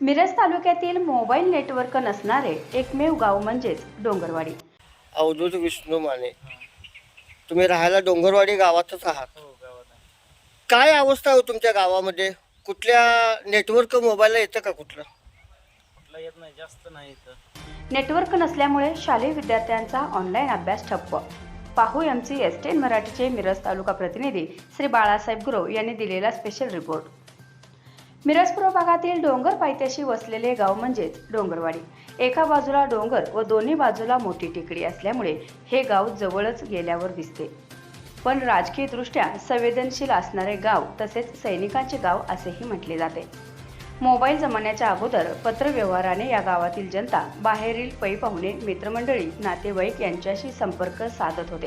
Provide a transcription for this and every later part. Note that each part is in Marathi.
मिरज तालुक्यातील मोबाईल नेटवर्क नसणारे एकमेव गाव म्हणजेच डोंगरवाडी. अवधूत विष्णू माने. तुम्ही राहायला डोंगरवाडी गावातच आहात. काय अवस्था आहे हो तुमच्या गावामध्ये? कुठल्या नेटवर्क मोबाईलला येतं का कुठलं? येत नाही जास्त नाही इथं. नेटवर्क नसल्यामुळे शालेय विद्यार्थ्यांचा ऑनलाईन अभ्यास ठप्प. पाहू एम सी एस टेन मराठीचे मिरज तालुका प्रतिनिधी श्री बाळासाहेब गुरव यांनी दिलेला स्पेशल रिपोर्ट मिरजपूर भागातील डोंगर पायथ्याशी वसलेले गाव म्हणजेच डोंगरवाडी. एका बाजूला डोंगर व दोन्ही बाजूला मोठी टेकडी असल्यामुळे हे गाव जवळच गेल्यावर दिसते. पण राजकीयदृष्ट्या संवेदनशील असणारे गाव तसेच सैनिकांचे गाव असेही म्हटले जाते. मोबाईल जमान्याच्या अगोदर पत्रव्यवहाराने या गावातील जनता बाहेरील पै पाहुणे मित्रमंडळी नातेवाईक यांच्याशी संपर्क साधत होते.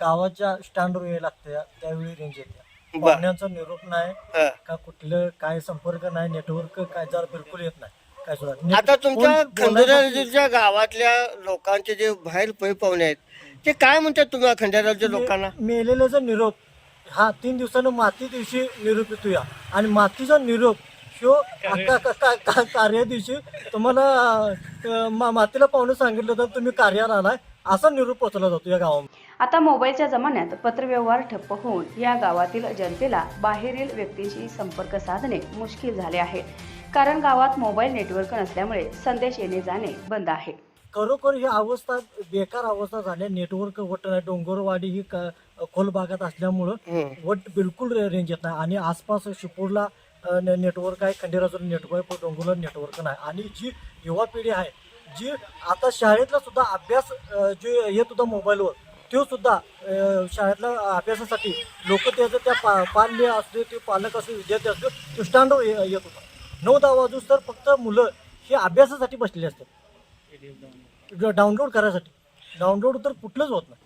गावाच्या स्टँडवर यायला लागतं त्यावेळी रेंज येते. पाहुण्यांचा निरोप नाही हं. का कुठलं काय संपर्क नाही नेटवर्क काय जर बिलकुल येत नाही. काय सुद्धा. नेट- आता तुमच्या कोण गावातल्या लोकांचे जे बाहेर पै पाहुणे आहेत ते काय म्हणतात तुम्ही खंडेरावच्या लोकांना? मे- मेलेल्याचा निरोप. हा तीन दिवसानं माती दिवशी निरोप येतो या आणि मातीचा निरोप आता का- का- का- कार्या दिवशी तुम्हाला मा- मातीला पाहुणे सांगितलं तर तुम्ही कार्याला आलाय असा निरोप पोचला जातो या गावामध्ये. आता मोबाईलच्या जमान्यात पत्रव्यवहार ठप्प होऊन या गावातील जनतेला बाहेरील व्यक्तींशी संपर्क साधणे मुश्किल झाले आहे. कारण गावात मोबाईल नेटवर्क नसल्यामुळे संदेश येणे जाणे बंद आहे. खरोखर ही अवस्था बेकार अवस्था झाल्या नेटवर्क वट नाही डोंगरवाडी ही खोल भागात असल्यामुळं. वट बिलकुल रेंज येत नाही. आणि आसपास शिपूरला नेटवर्क आहे खंडेराजूला नेटवर्क आहे पण डोंगरला नेटवर्क नाही. आणि जी युवा पिढी आहे जी आता शाळेतला सुद्धा अभ्यास जे येत होता मोबाईलवर तो सुद्धा अ, शाळेतल्या अभ्यासासाठी लोक त्याचं त्या पा पाल्य असले ते पालक असले विद्यार्थी असले तो स्टँडवर ये- येत होता. नऊ दहा वाजूस तर फक्त मुलं ही अभ्यासासाठी बसलेली असतात. डाउनलोड करायसाठी. डाउनलोड तर कुठलंच होत नाही.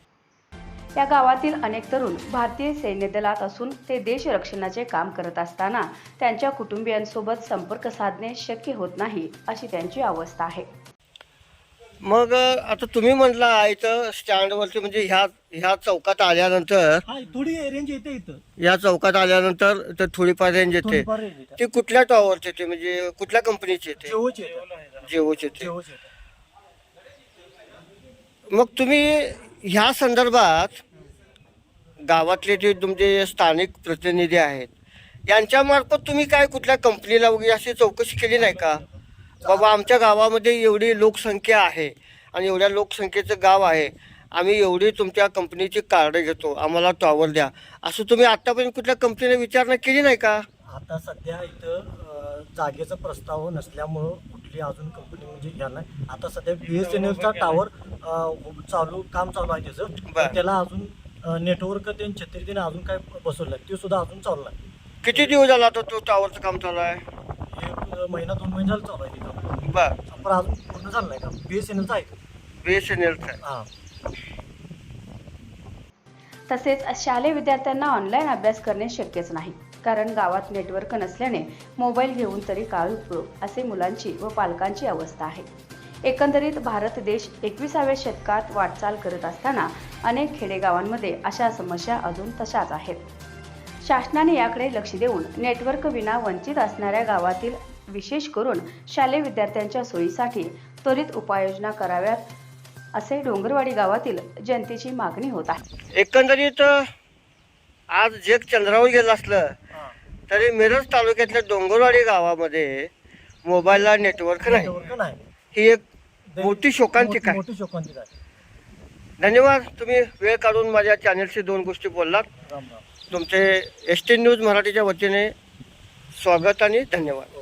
या गावातील अनेक तरुण भारतीय सैन्य दलात असून ते देश रक्षणाचे काम करत असताना त्यांच्या कुटुंबियांसोबत संपर्क साधणे शक्य होत नाही अशी त्यांची अवस्था आहे. मग आता तुम्ही म्हटला इथं स्टँडवरती म्हणजे ह्या ह्या चौकात आल्यानंतर हा थोडी रेंज येते इथं. या चौकात आल्यानंतर तर थोडीफार रेंज येते. ते कुठल्या टॉवरचे येते? म्हणजे कुठल्या कंपनीचे येते? जेवोच येते. जिओचे येते. जेवोच येते. मग तुम्ही ह्या संदर्भात गावातले जे तुमचे स्थानिक प्रतिनिधी आहेत यांच्यामार्फत तुम्ही काय कुठल्या कंपनीला वगैरे अशी चौकशी केली नाही का? बाबा आमच्या गावामध्ये एवढी लोकसंख्या आहे आणि एवढ्या लोकसंख्येचं गाव आहे आम्ही एवढी तुमच्या कंपनीची कार्ड घेतो आम्हाला टॉवर द्या. असं तुम्ही आतापर्यंत कुठल्या कंपनीने विचारणा केली नाही का? आता सध्या इथं जागेचा प्रस्ताव नसल्यामुळं कुठली अजून कंपनी म्हणजे घ्या नाही आता सध्या बी एस एन एलचा टावर चालू काम चालू आहे त्याचं. बरं. त्याला अजून नेटवर्क ते त्याने अजून काय बसवलं ते सुद्धा अजून चालू नाही किती दिवस झाला आता तो टॉवरचं काम चालू आहे? एक अं, महिना दोन महिने झालं चालू आहे तिथं बर. पण अजून पूर्ण झालं नाही का? बी एस एन एलचं आहे बी एस एन एलचं आहे. हां. तसेच शालेय विद्यार्थ्यांना ऑनलाईन अभ्यास करणे शक्यच नाही. कारण गावात नेटवर्क नसल्याने मोबाईल घेऊन तरी काळ उपयोग असे मुलांची व पालकांची अवस्था आहे. एकंदरीत भारत देश एकविसाव्या शतकात वाटचाल करत असताना अनेक खेडेगावांमध्ये अशा समस्या अजून तशाच आहेत. शासनाने याकडे लक्ष देऊन नेटवर्क विना वंचित असणाऱ्या गावातील विशेष करून शालेय विद्यार्थ्यांच्या सोयीसाठी त्वरित उपाययोजना कराव्यात असे डोंगरवाडी गावातील जनतेची मागणी होत आहे. एकंदरीत आज जग चंद्रावर गेलं असलं तरी मिरज तालुक्यातल्या डोंगरवाडी गावामध्ये मोबाईलला नेटवर्क नाही. नेटवर्क नाही. ही एक मोठी शोकांतिका आहे. मोठी शोकांतिक आहे. धन्यवाद. तुम्ही वेळ काढून माझ्या चॅनलशी दोन गोष्टी बोललात. राम राम. तुमचे एस टी न्यूज मराठीच्या वतीने स्वागत आणि धन्यवाद.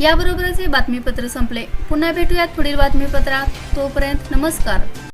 याबरोबरच हे बातमीपत्र संपले. पुन्हा भेटूयात पुढील बातमीपत्रात. तोपर्यंत नमस्कार.